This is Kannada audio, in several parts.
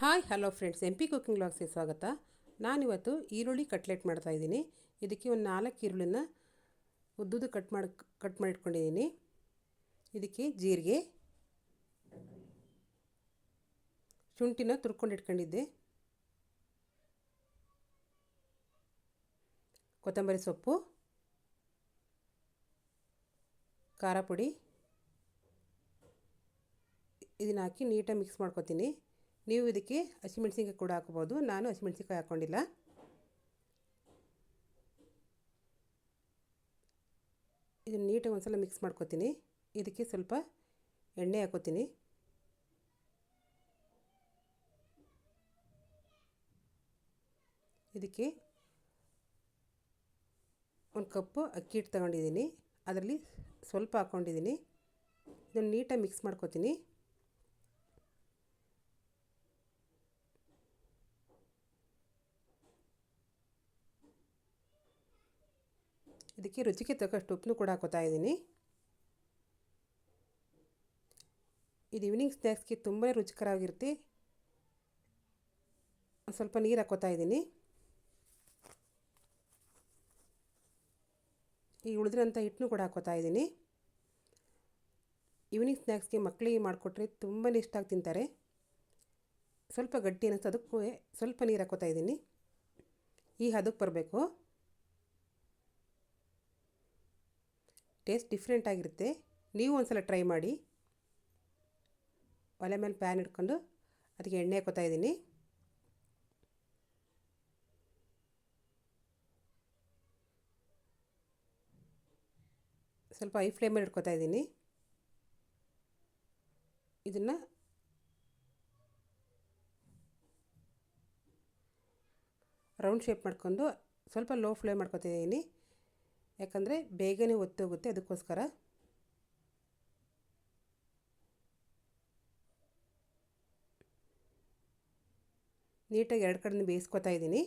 Hi, hello friends. M P cooking ಲಾಗ್ಸ್ಗೆ ಸ್ವಾಗತ. ನಾನಿವತ್ತು ಈರುಳ್ಳಿ ಕಟ್ಲೆಟ್ ಮಾಡ್ತಾಯಿದ್ದೀನಿ ಇದಕ್ಕೆ ಒಂದು ನಾಲ್ಕು ಈರುಳ್ಳಿನ ಉದ್ದುದು ಕಟ್ ಮಾಡಿ, ಕಟ್ ಮಾಡಿಟ್ಕೊಂಡಿದ್ದೀನಿ. ಇದಕ್ಕೆ ಜೀರಿಗೆ, ಶುಂಠಿನ ತುರ್ಕೊಂಡು ಇಟ್ಕೊಂಡಿದ್ದೆ ಕೊತ್ತಂಬರಿ ಸೊಪ್ಪು, ಖಾರ ಪುಡಿ. ಇದನ್ನ ಹಾಕಿ ನೀಟಾಗಿ ಮಿಕ್ಸ್ ಮಾಡ್ಕೊತೀನಿ. ನೀವು ಇದಕ್ಕೆ ಹಸಿಮೆಣ್ಸಿನ್ಕಾಯಿ ಕೂಡ ಹಾಕ್ಬೋದು. ನಾನು ಹಸಿಮೆಣ್ಸಿನ್ಕಾಯಿ ಹಾಕ್ಕೊಂಡಿಲ್ಲ ಇದನ್ನು ನೀಟಾಗಿ ಒಂದ್ಸಲ ಮಿಕ್ಸ್ ಮಾಡ್ಕೊತೀನಿ. ಇದಕ್ಕೆ ಸ್ವಲ್ಪ ಎಣ್ಣೆ ಹಾಕೋತೀನಿ. ಇದಕ್ಕೆ ಒಂದು ಕಪ್ಪು ಅಕ್ಕಿ ಹಿಟ್ಟು ತಗೊಂಡಿದ್ದೀನಿ. ಅದರಲ್ಲಿ ಸ್ವಲ್ಪ ಹಾಕ್ಕೊಂಡಿದ್ದೀನಿ ಇದನ್ನು ನೀಟಾಗಿ ಮಿಕ್ಸ್ ಮಾಡ್ಕೊತೀನಿ. ಇದಕ್ಕೆ ರುಚಿಗೆ ತಕ್ಕಷ್ಟು ಉಪ್ಪನ್ನು ಕೂಡ ಹಾಕೋತಾ ಇದ್ದೀನಿ. ಇದು ಈವ್ನಿಂಗ್ ಸ್ನ್ಯಾಕ್ಸ್ಗೆ ತುಂಬಾ ರುಚಿಕರವಾಗಿರುತ್ತೆ. ಸ್ವಲ್ಪ ನೀರು ಹಾಕೋತಾ ಇದ್ದೀನಿ. ಈ ಉಳಿದಿರೋಂಥ ಹಿಟ್ಟನ್ನು ಕೂಡ ಹಾಕೋತಾ ಇದ್ದೀನಿ. ಈವ್ನಿಂಗ್ ಸ್ನ್ಯಾಕ್ಸ್ಗೆ ಮಕ್ಕಳಿಗೆ ಮಾಡಿಕೊಟ್ರೆ ತುಂಬಾ ಇಷ್ಟಾಗಿ ತಿಂತಾರೆ. ಸ್ವಲ್ಪ ಗಟ್ಟಿ ಅನ್ನಿಸ್ತು ಅದಕ್ಕೂ ಸ್ವಲ್ಪ ನೀರು ಹಾಕೋತಾ ಇದ್ದೀನಿ. ಈ ಹದಕ್ಕೆ ಬರಬೇಕು. ಟೇಸ್ಟ್ ಡಿಫ್ರೆಂಟ್ ಆಗಿರುತ್ತೆ. ನೀವು ಒಂದು ಸಲ ಟ್ರೈ ಮಾಡಿ. ಒಲೆ ಮೇಲೆ ಪ್ಯಾನ್ ಇಟ್ಕೊಂಡು ಅದಕ್ಕೆ ಎಣ್ಣೆ ಹಾಕೋತಾ ಇದ್ದೀನಿ. ಸ್ವಲ್ಪ ಐ ಫ್ಲೇಮಲ್ಲಿ ಇಟ್ಕೋತಾ ಇದ್ದೀನಿ. ಇದನ್ನು ರೌಂಡ್ ಶೇಪ್ ಮಾಡ್ಕೊಂಡು ಸ್ವಲ್ಪ ಲೋ ಫ್ಲೇಮ್ ಮಾಡ್ಕೊತಿದ್ದೀನಿ ಯಾಕಂದರೆ ಬೇಗನೆ ಒತ್ತೋಗುತ್ತೆ, ಅದಕ್ಕೋಸ್ಕರ. ನೀಟಾಗಿ ಎರಡು ಕಡೆ ಬೇಯಿಸ್ಕೊತಾ ಇದ್ದೀನಿ.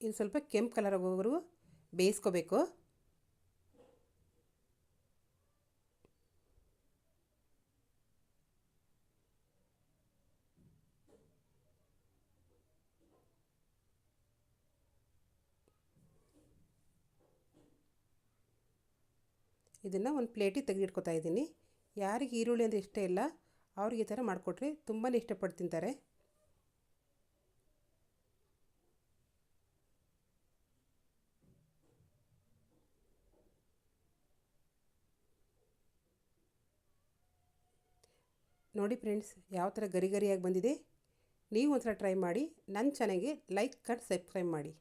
ಇನ್ನು ಸ್ವಲ್ಪ ಕೆಂಪು ಕಲರ್ ಆಗೋವರೆಗೂ ಬೇಯಿಸ್ಕೋಬೇಕು. ಇದನ್ನು ಒಂದು ಪ್ಲೇಟಿಗೆ ತೆಗೆದಿಟ್ಕೊತಾ ಇದ್ದೀನಿ. ಯಾರಿಗೆ ಈರುಳ್ಳಿ ಅಂದರೆ ಇಷ್ಟ ಇಲ್ಲ, ಅವ್ರಿಗೆ ಈ ಥರ ಮಾಡಿಕೊಟ್ರೆ ತುಂಬಾ ಇಷ್ಟಪಟ್ಟು ತಿಂತಾರೆ. ನೋಡಿ ಫ್ರೆಂಡ್ಸ್ ಯಾವ ಥರ ಗರಿ ಗರಿಯಾಗಿ ಬಂದಿದೆ. ನೀವು ಒಂಥರ ಟ್ರೈ ಮಾಡಿ ನನ್ನ ಚಾನಲ್ಗೆ ಲೈಕ್ ಕಟ್ ಸಬ್ಸ್ಕ್ರೈಬ್ ಮಾಡಿ.